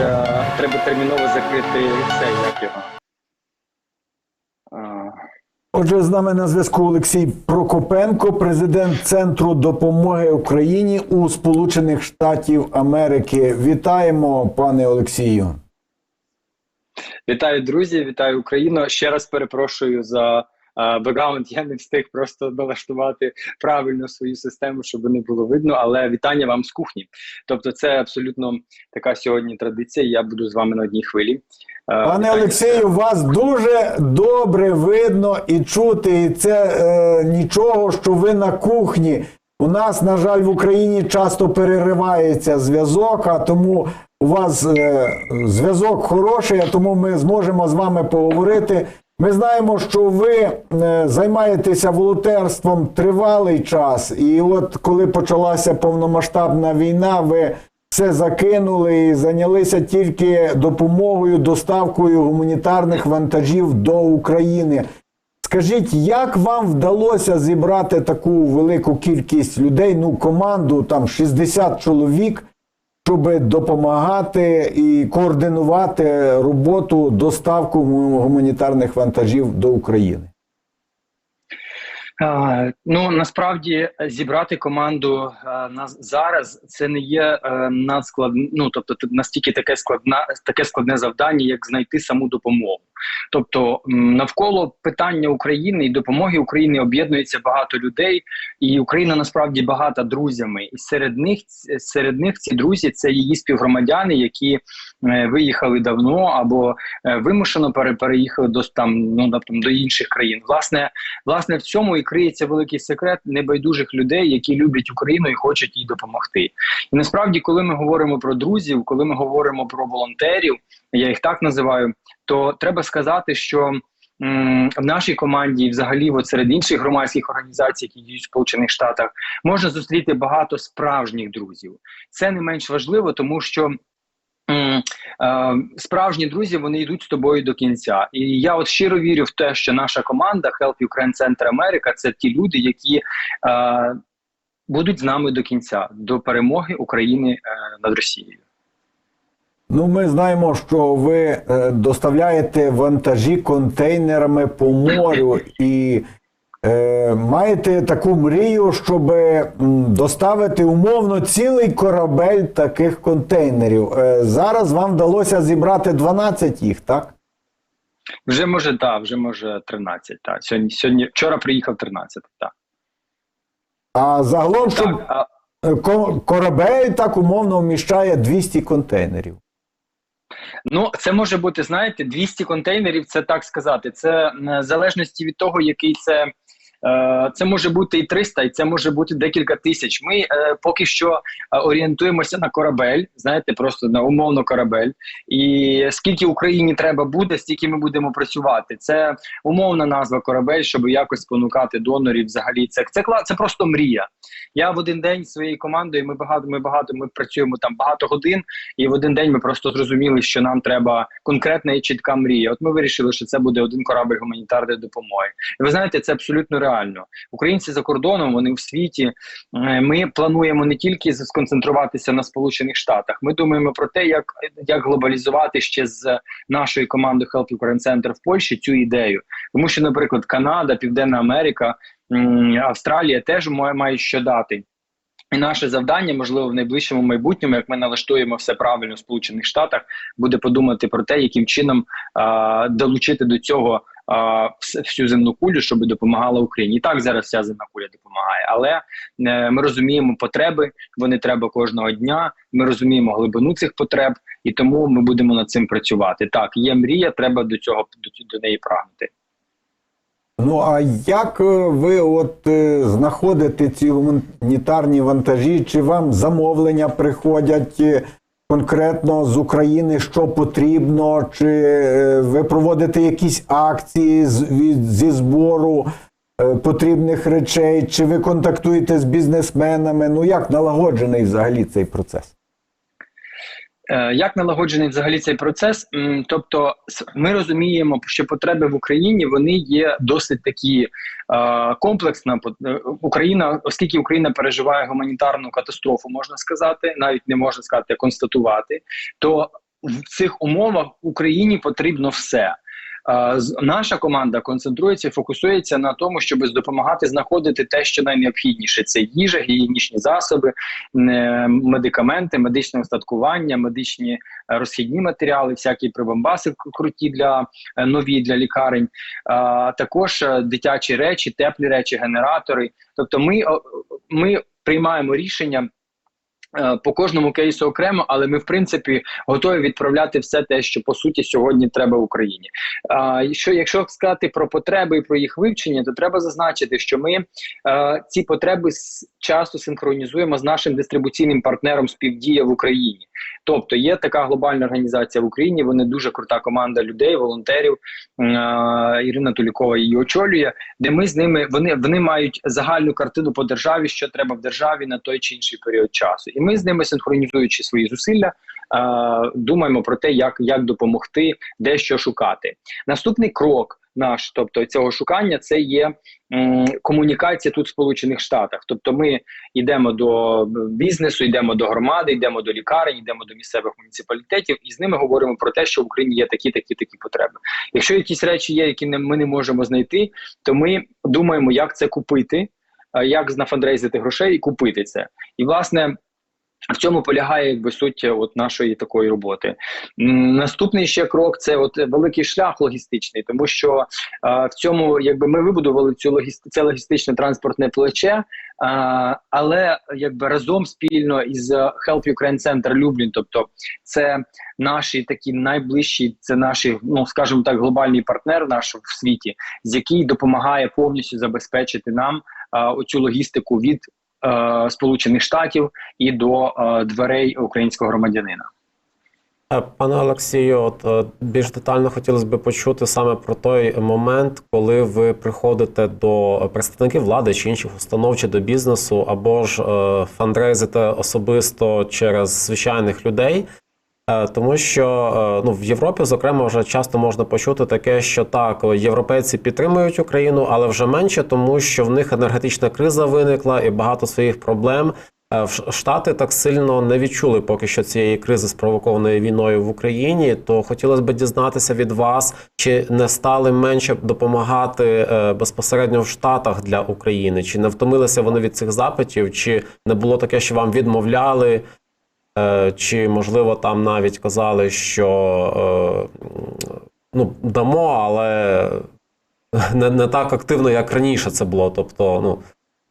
е, треба терміново закрити цей як його. Е, Отже, з нами на зв'язку Олексій Прокопенко, президент Центру допомоги Україні у Сполучених Штатів Америки. Вітаємо, пане Олексію. Вітаю, друзі, вітаю Україну. Ще раз перепрошую за бекграунд. Я не встиг просто налаштувати правильно свою систему, щоб не було видно. Але вітання вам з кухні. Тобто, це абсолютно така сьогодні традиція. Я буду з вами на одній хвилі. Пане. Олексію, вас дуже добре видно і чути. І це е, нічого, що ви на кухні. У нас, на жаль, в Україні часто переривається зв'язок, а тому у вас е, зв'язок хороший, а тому ми зможемо з вами поговорити. Ми знаємо, що ви е, займаєтеся волонтерством тривалий час, і от коли почалася повномасштабна війна, ви все закинули і зайнялися тільки допомогою, доставкою гуманітарних вантажів до України. Скажіть, як вам вдалося зібрати таку велику кількість людей, ну команду там 60 чоловік, щоб допомагати і координувати роботу доставку гу- гуманітарних вантажів до України? А, ну насправді е, зібрати команду а, нас зараз це не є е, надскладне, ну тобто настільки таке складна, таке складне завдання, як знайти саму допомогу. Тобто навколо питання України і допомоги України об'єднується багато людей, і Україна насправді багата друзями. І серед них серед них ці друзі це її співгромадяни, які е, виїхали давно або е, вимушено пере, переїхали до там, ну тобто до інших країн. Власне, власне, в цьому і криється великий секрет небайдужих людей, які люблять Україну і хочуть їй допомогти. І насправді, коли ми говоримо про друзів, коли ми говоримо про волонтерів, я їх так називаю, то треба сказати, що. В нашій команді, взагалі, от серед інших громадських організацій, які діють в Сполучених Штатах, можна зустріти багато справжніх друзів. Це не менш важливо, тому що е, справжні друзі вони йдуть з тобою до кінця. І я от щиро вірю в те, що наша команда Help Ukraine Center America – це ті люди, які е, будуть з нами до кінця, до перемоги України е, над Росією. Ну, ми знаємо, що ви е, доставляєте вантажі контейнерами по морю і е, маєте таку мрію, щоб доставити умовно цілий корабель таких контейнерів. Е, зараз вам вдалося зібрати 12 їх, так? Вже може, так, вже може 13. Так. Сьогодні, сьогодні вчора приїхав 13. Так. А загалом, щоб Так, а, е, корабель так умовно вміщає 200 контейнерів. Ну, це може бути, знаєте, 200 контейнерів, це так сказати. Це е, в залежності від того, який це. Е, Це може бути і 300, і це може бути декілька тисяч. Ми е, поки що е, орієнтуємося на корабель, знаєте, просто на умовно корабель. І скільки Україні треба буде, стільки ми будемо працювати. Це умовна назва корабель, щоб якось спонукати донорів. Взагалі, це це це просто мрія. Я в один день своєю командою. Ми багато, ми багато, ми працюємо там багато годин. І в один день ми просто зрозуміли, що нам треба конкретна і чітка мрія. От ми вирішили, що це буде один корабль гуманітарної допомоги. І ви знаєте, це абсолютно реально. Українці за кордоном, вони в світі. Е, Ми плануємо не тільки сконцентруватися на Сполучених Штатах. Ми думаємо про те, як, як глобалізувати ще з нашої команди Help Ukraine Center в Польщі цю ідею. Тому що, наприклад, Канада, Південна Америка, Австралія теж мають що дати. І наше завдання, можливо, в найближчому майбутньому, як ми налаштуємо все правильно в Сполучених Штатах, буде подумати про те, яким чином а, долучити до цього всю земну кулю, щоб допомагала Україні. І так зараз вся земна куля допомагає. Але е, ми розуміємо потреби, вони треба кожного дня. Ми розуміємо глибину цих потреб, і тому ми будемо над цим працювати. Так, є мрія, треба до цього до, до неї прагнути. Ну а як е, ви от е, знаходите ці гуманітарні вантажі? Чи вам замовлення приходять конкретно з України, що потрібно? Чи е, ви проводите якісь акції з, від, зі збору е, потрібних речей? Чи ви контактуєте з бізнесменами? Ну як налагоджений взагалі цей процес? Е, Як налагоджений взагалі цей процес? Тобто, ми розуміємо, що потреби в Україні вони є досить такі е, комплексна. Е, Україна, оскільки Україна переживає гуманітарну катастрофу, можна сказати, навіть не можна сказати, констатувати, то в цих умовах Україні потрібно все. Наша команда концентрується, і фокусується на тому, щоб допомагати знаходити те, що найнеобхідніше: це їжа, гігієнічні засоби, е, медикаменти, медичне устаткування, медичні е, розхідні матеріали, всякі прибамбаси круті для е, нові для лікарень, а також дитячі речі, теплі речі, генератори. Тобто, ми, ми приймаємо рішення. Е, По кожному кейсу окремо, але ми в принципі готові відправляти все те, що по суті сьогодні треба Україні. А що якщо сказати про потреби і про їх вивчення, то треба зазначити, що ми е, ці потреби часто синхронізуємо з нашим дистрибуційним партнером співдія в Україні. Тобто є така глобальна організація в Україні. Вони дуже крута команда людей, волонтерів. Е, Ірина Тулікова її очолює, де ми з ними вони, вони мають загальну картину по державі, що треба в державі на той чи інший період часу. І ми з ними синхронізуючи свої зусилля, е, думаємо про те, як, як допомогти, де що шукати. Наступний крок наш, тобто цього шукання, це є м, комунікація тут в Сполучених Штатах. Тобто, ми йдемо до бізнесу, йдемо до громади, йдемо до лікарень, йдемо до місцевих муніципалітетів, і з ними говоримо про те, що в Україні є такі, такі, такі потреби. Якщо якісь речі є, які не, ми не можемо знайти, то ми думаємо, як це купити, е, як нафандрейзити грошей і купити це. І власне. В цьому полягає якби суть е, от нашої такої роботи. Наступний ще крок це от великий шлях логістичний, тому що е, в цьому якби ми вибудували цю логіст... це логістичне транспортне плече, е, але якби разом спільно із е, Help Ukraine Center Люблін, тобто це наші такі найближчі, це наші, ну скажімо так, глобальний партнер наш в світі, з який допомагає повністю забезпечити нам е, оцю логістику від е, Сполучених Штатів і до е, дверей українського громадянина. Е, Пане Олексію, от більш детально хотілося б почути саме про той момент, коли ви приходите до представників влади чи інших установ чи до бізнесу, або ж фандрейзите особисто через звичайних людей. Е, Тому що е, ну в Європі, зокрема, вже часто можна почути таке, що так, європейці підтримують Україну, але вже менше, тому що в них енергетична криза виникла і багато своїх проблем. Е, Штати так сильно не відчули поки що цієї кризи, спровокованої війною в Україні. То хотілося б дізнатися від вас, чи не стали менше допомагати безпосередньо в Штатах для України, чи не втомилися вони від цих запитів, чи не було таке, що вам відмовляли. Е, Чи можливо там навіть казали, що е, ну, дамо, але не, не так активно, як раніше це було. Тобто, ну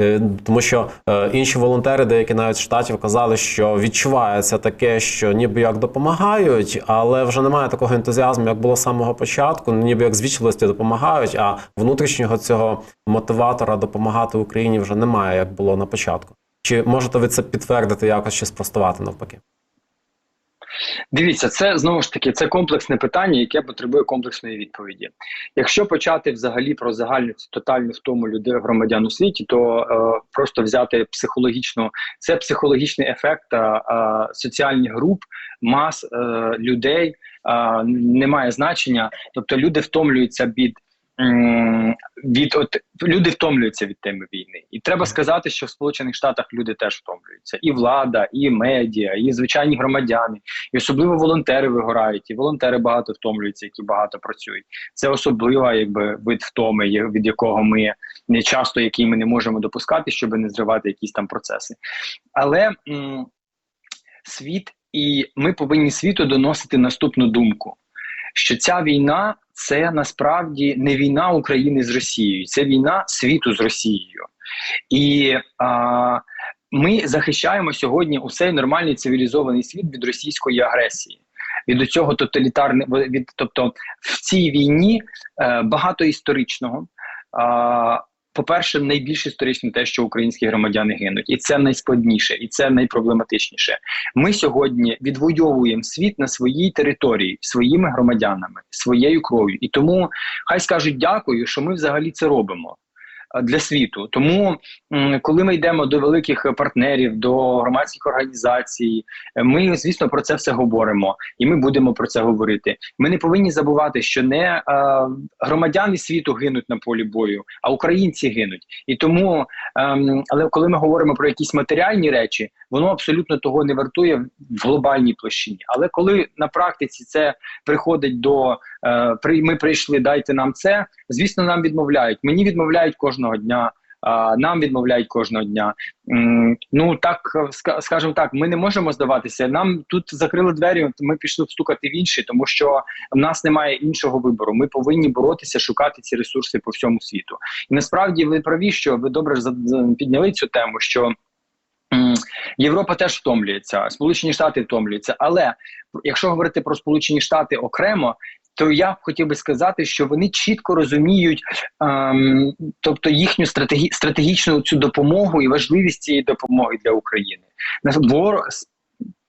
е, тому що інші волонтери, деякі навіть штатів, казали, що відчувається таке, що ніби як допомагають, але вже немає такого ентузіазму, як було з самого початку. ну, Ніби як з вічливості допомагають, а внутрішнього цього мотиватора допомагати Україні вже немає, як було на початку. Чи можете ви це підтвердити якось чи спростувати навпаки? Дивіться, це знову ж таки це комплексне питання, яке потребує комплексної відповіді. Якщо почати взагалі про загальну тотальну втому людей громадян у світі, то е, просто взяти психологічну, це психологічний ефект е, соціальних груп, мас е, людей е, немає значення. Тобто люди втомлюються від. Від от люди втомлюються від теми війни, і треба сказати, що в Сполучених Штатах люди теж втомлюються, і влада, і медіа, і звичайні громадяни, і особливо волонтери вигорають, і волонтери багато втомлюються, які багато працюють. Це особлива якби вид втоми, від якого ми не часто який ми не можемо допускати, щоб не зривати якісь там процеси. Але м, світ, і ми повинні світу доносити наступну думку: що ця війна це насправді не війна України з Росією, це війна світу з Росією. І а, ми захищаємо сьогодні усей нормальний цивілізований світ від російської агресії. Від цього тоталітарного від, тобто в цій війні е, багато історичного. А, по-перше, найбільш історично те, що українські громадяни гинуть, і це найскладніше, і це найпроблематичніше. Ми сьогодні відвоюємо світ на своїй території своїми громадянами, своєю кров'ю. І тому хай скажуть дякую, що ми взагалі це робимо. Е, для світу. Тому, коли ми йдемо до великих партнерів, до громадських організацій, е, ми звісно про це все говоримо, і ми будемо про це говорити. Ми не повинні забувати, що не е, громадяни світу гинуть на полі бою, а українці гинуть. І тому, ем, але коли ми говоримо про якісь матеріальні речі, воно абсолютно того не вартує в глобальній площині. Але коли на практиці це приходить до ми прийшли, дайте нам це. Звісно, нам відмовляють. Мені відмовляють кожного дня. Нам відмовляють кожного дня. Ну так скажімо так, ми не можемо здаватися. Нам тут закрили двері. Ми пішли встукати в інші, тому що в нас немає іншого вибору. Ми повинні боротися, шукати ці ресурси по всьому світу. І насправді ви праві, що ви добре підняли цю тему. що Європа теж втомлюється, Сполучені Штати втомлюються. Але якщо говорити про Сполучені Штати окремо, то я хотів би сказати, що вони чітко розуміють, ем, тобто їхню стратегі, стратегічну цю допомогу і важливість цієї допомоги для України. Ворог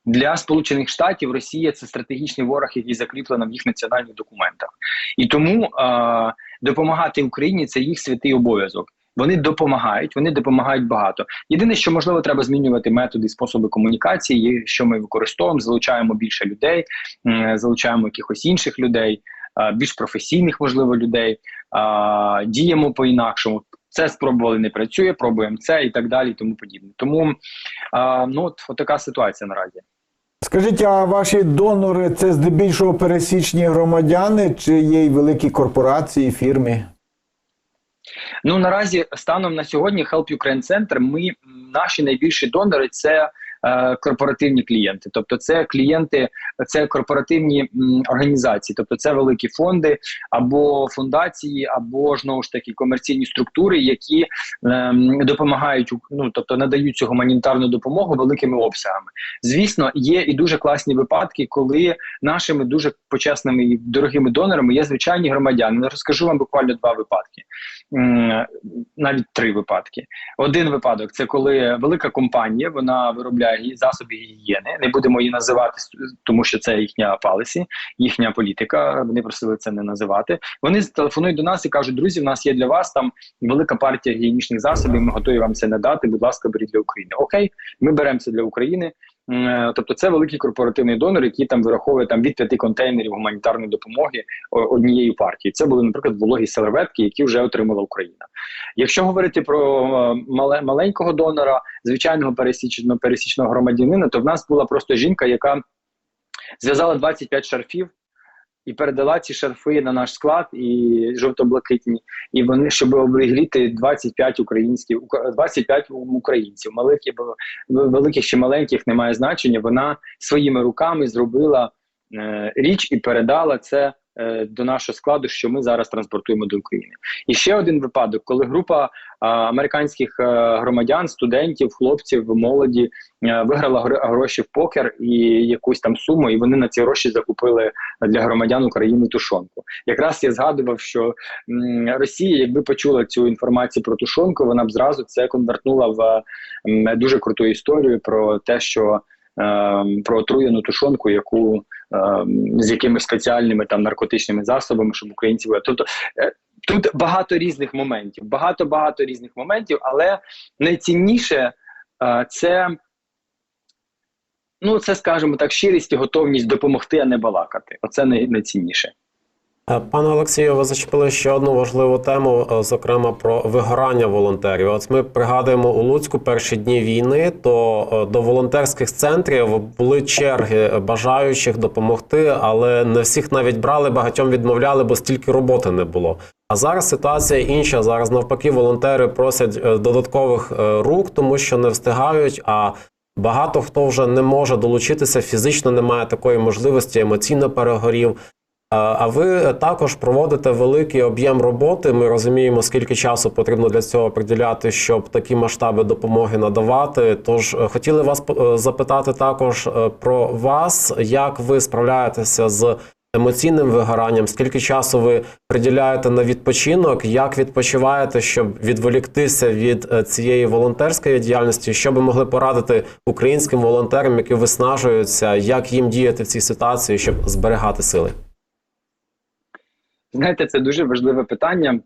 для Сполучених Штатів Росія це стратегічний ворог, який закріплено в їх національних документах, і тому е, допомагати Україні це їх святий обов'язок. Вони допомагають, вони допомагають багато. Єдине, що можливо, треба змінювати методи, способи комунікації, що ми використовуємо, залучаємо більше людей, залучаємо якихось інших людей, більш професійних, можливо, людей, діємо по-інакшому. Це спробували, не працює, пробуємо це і так далі, і тому подібне. Тому ну от, от така ситуація наразі. Скажіть, а ваші донори це здебільшого пересічні громадяни чи є й великі корпорації, фірми? Ну наразі станом на сьогодні Help Ukraine Center, Ми наші найбільші донори це корпоративні клієнти, тобто це клієнти, це корпоративні організації, тобто це великі фонди або фундації, або знову ж таки комерційні структури, які ем, допомагають ну тобто надають цю гуманітарну допомогу великими обсягами. Звісно, є і дуже класні випадки, коли нашими дуже почесними і дорогими донорами є звичайні громадяни. Розкажу вам буквально два випадки. Навіть три випадки. Один випадок це коли велика компанія вона виробляє засоби гігієни. Не будемо її називати, тому що це їхня палесі, їхня політика. Вони просили це не називати. Вони телефонують до нас і кажуть: друзі, в нас є для вас там велика партія гігієнічних засобів. Ми готові вам це надати. Будь ласка, беріть для України. Окей, ми беремо це для України. Е, Тобто це великий корпоративний донор, який там вираховує там від п'яти контейнерів гуманітарної допомоги однієї партії. Це були, наприклад, вологі серветки, які вже отримала Україна. Якщо говорити про е, мале, маленького донора, звичайного пересічного пересічного громадянина, то в нас була просто жінка, яка зв'язала 25 шарфів. І передала ці шарфи на наш склад і жовто-блакитні, і вони щоб обігріти 25 українських 25 українців, малих великих чи маленьких немає значення. Вона своїми руками зробила е, річ і передала це до нашого складу, що ми зараз транспортуємо до України. І ще один випадок, коли група американських е, громадян, студентів, хлопців, молоді е, виграла гро- гроші в покер і якусь там суму, і вони на ці гроші закупили для громадян України тушонку. Якраз я згадував, що Росія, якби почула цю інформацію про тушонку, вона б зразу це конвертнула в дуже круту історію про те, що ем, про отруєну тушонку, яку з якимись спеціальними там наркотичними засобами, щоб українці були. Тобто е, тут багато різних моментів, багато багато різних моментів, але найцінніше е, це. Ну, це скажімо так, щирість і готовність допомогти, а не балакати. Оце най- найцінніше. Е, Пане Олексію, ви зачепили ще одну важливу тему, е, зокрема про вигорання волонтерів. От ми пригадуємо у Луцьку перші дні війни, то е, до волонтерських центрів були черги бажаючих допомогти, але не всіх навіть брали, багатьом відмовляли, бо стільки роботи не було. А зараз ситуація інша. Зараз навпаки, волонтери просять додаткових рук, тому що не встигають. А багато хто вже не може долучитися фізично, немає такої можливості, емоційно перегорів. А ви також проводите великий об'єм роботи. Ми розуміємо, скільки часу потрібно для цього приділяти, щоб такі масштаби допомоги надавати. Тож е, хотіли вас е, запитати також е, про вас, як ви справляєтеся з емоційним вигоранням, скільки часу ви приділяєте на відпочинок, як відпочиваєте, щоб відволіктися від е, цієї волонтерської діяльності, що би могли порадити українським волонтерам, які виснажуються, як їм діяти в цій ситуації, щоб зберігати сили? Знаєте, це дуже важливе питання.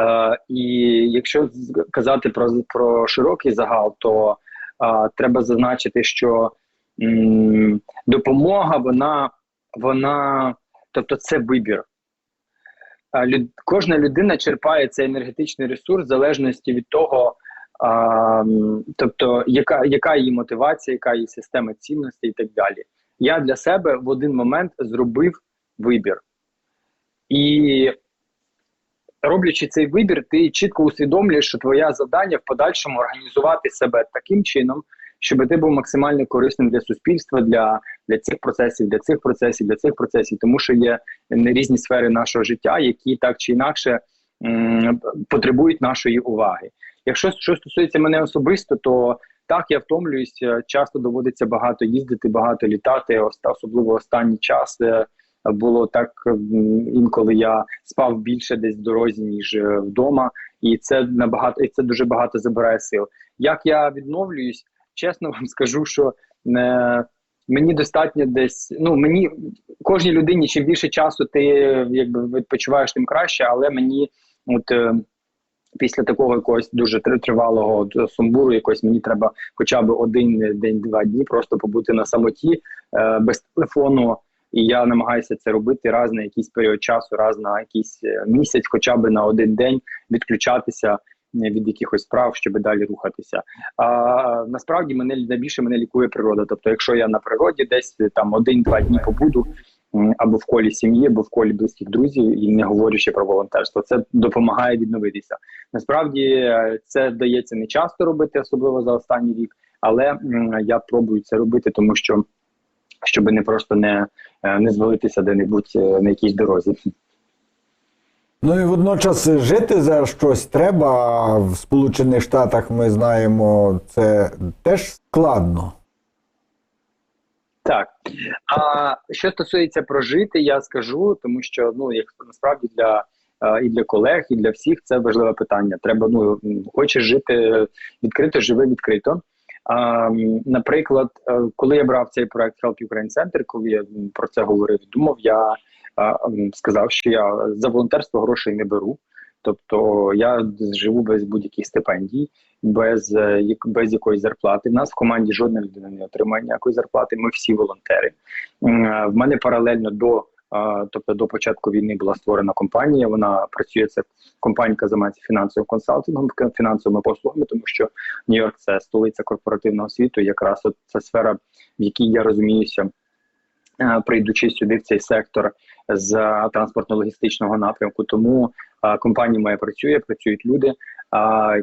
Е, і якщо казати про, про широкий загал, то е, треба зазначити, що м, допомога, вона, вона, тобто це вибір. А, люд, кожна людина черпає цей енергетичний ресурс в залежності від того, а, тобто, яка, яка її мотивація, яка її система цінностей і так далі. Я для себе в один момент зробив вибір. І роблячи цей вибір, ти чітко усвідомлюєш, що твоє завдання в подальшому організувати себе таким чином, щоб ти був максимально корисним для суспільства, для, для цих процесів, для цих процесів, для цих процесів, тому що є різні сфери нашого життя, які так чи інакше м, потребують нашої уваги. Якщо що стосується мене особисто, то так я втомлююсь. Часто доводиться багато їздити, багато літати. ос- Особливо останній час е, було так інколи я спав більше десь в дорозі ніж е, вдома, і це набагато і це дуже багато забирає сил. Як я відновлююсь, чесно вам скажу, що е, мені достатньо десь. Ну мені кожній людині, чим більше часу ти якби відпочиваєш, тим краще, але мені от. е, Після такого якогось дуже тр- тривалого сумбуру, якось мені треба хоча б один день, два дні просто побути на самоті е, без телефону. І я намагаюся це робити раз на якийсь період часу, раз на якийсь е, місяць, хоча б на один день відключатися е, від якихось справ, щоб далі рухатися. А насправді мене найбільше мене лікує природа. Тобто, якщо я на природі десь е, там один-два дні побуду. Або в колі сім'ї, або в колі близьких друзів, і не говорячи про волонтерство, це допомагає відновитися. Насправді це вдається не часто робити, особливо за останній рік, але я пробую це робити, тому що щоб не просто не, е, не звалитися де-небудь е, на якійсь дорозі. Ну і водночас жити за щось треба. В Сполучених Штатах ми знаємо, це теж складно. Так а що стосується прожити, я скажу, тому що ну як насправді для е, і для колег, і для всіх це важливе питання. Треба ну хочеш жити відкрито, живи відкрито. Наприклад, е, коли я брав цей проект Help Ukraine Center, коли я про це говорив, думав, я сказав, що я за волонтерство грошей не беру. Тобто я живу без будь-яких стипендій, без, е, без якоїсь зарплати. У нас в команді жодна людина не отримає ніякої зарплати. Ми всі волонтери. Е, В мене паралельно до, тобто до початку війни була створена компанія. Вона працює це компанія, займається фінансовим консалтингом, фінансовими послугами, тому що Нью-Йорк це столиця корпоративного світу. Якраз от це сфера, в якій я розуміюся, е, прийдучи сюди в цей сектор з транспортно-логістичного напрямку. Тому е, компанія моя працює, працюють люди,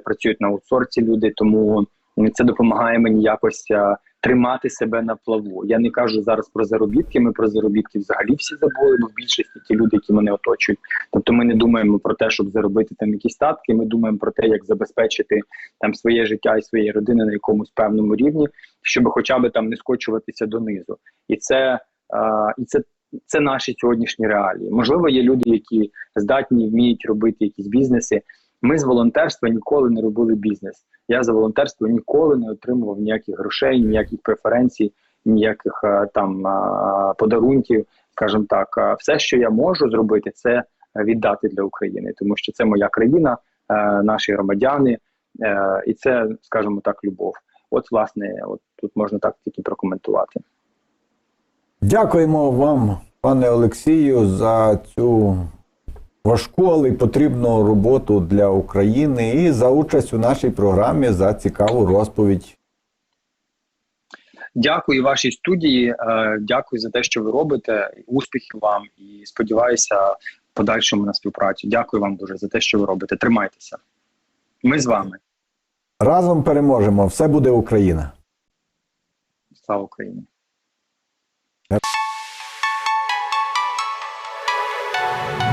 працюють на аутсорсі люди. Тому це допомагає мені якось е, тримати себе на плаву. Я не кажу зараз про заробітки. Ми про заробітки взагалі всі забули. Ну, в більшості ті люди, які мене оточують. Тобто, ми не думаємо про те, щоб заробити там якісь статки. Ми думаємо про те, як забезпечити там своє життя і своєї родини на якомусь певному рівні, щоб хоча б там не скочуватися донизу. І це а, і це. Це наші сьогоднішні реалії. Можливо, є люди, які здатні вміють робити якісь бізнеси. Ми з волонтерства ніколи не робили бізнес. Я за волонтерство ніколи не отримував ніяких грошей, ніяких преференцій, ніяких там подарунків. скажімо так, все, що я можу зробити, це віддати для України, тому що це моя країна, е, наші громадяни, е, і це, скажімо так, любов. От, власне, от тут можна так тільки прокоментувати. Дякуємо вам, пане Олексію, за цю важку, але й потрібну роботу для України і за участь у нашій програмі за цікаву розповідь. Дякую вашій студії. е, Дякую за те, що ви робите. Успіхів вам і сподіваюся подальшому на співпрацю. Дякую вам дуже за те, що ви робите. Тримайтеся. Ми з вами. Разом переможемо! Все буде Україна! Слава Україні!